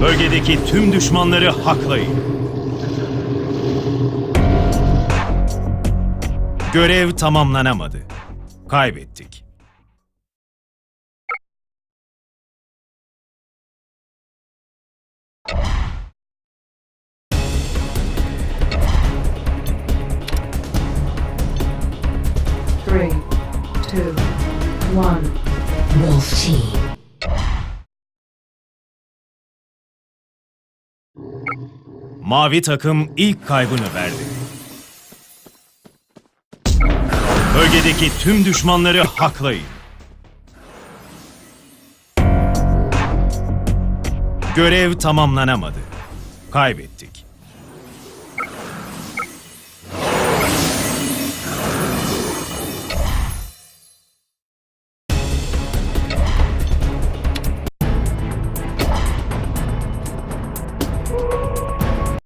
Bölgedeki tüm düşmanları haklayın. Görev tamamlanamadı. Kaybettik. Three, two, one. Wolf Team. Mavi takım ilk kaybını verdi. Bölgedeki tüm düşmanları haklayın. Görev tamamlanamadı. Kaybettik.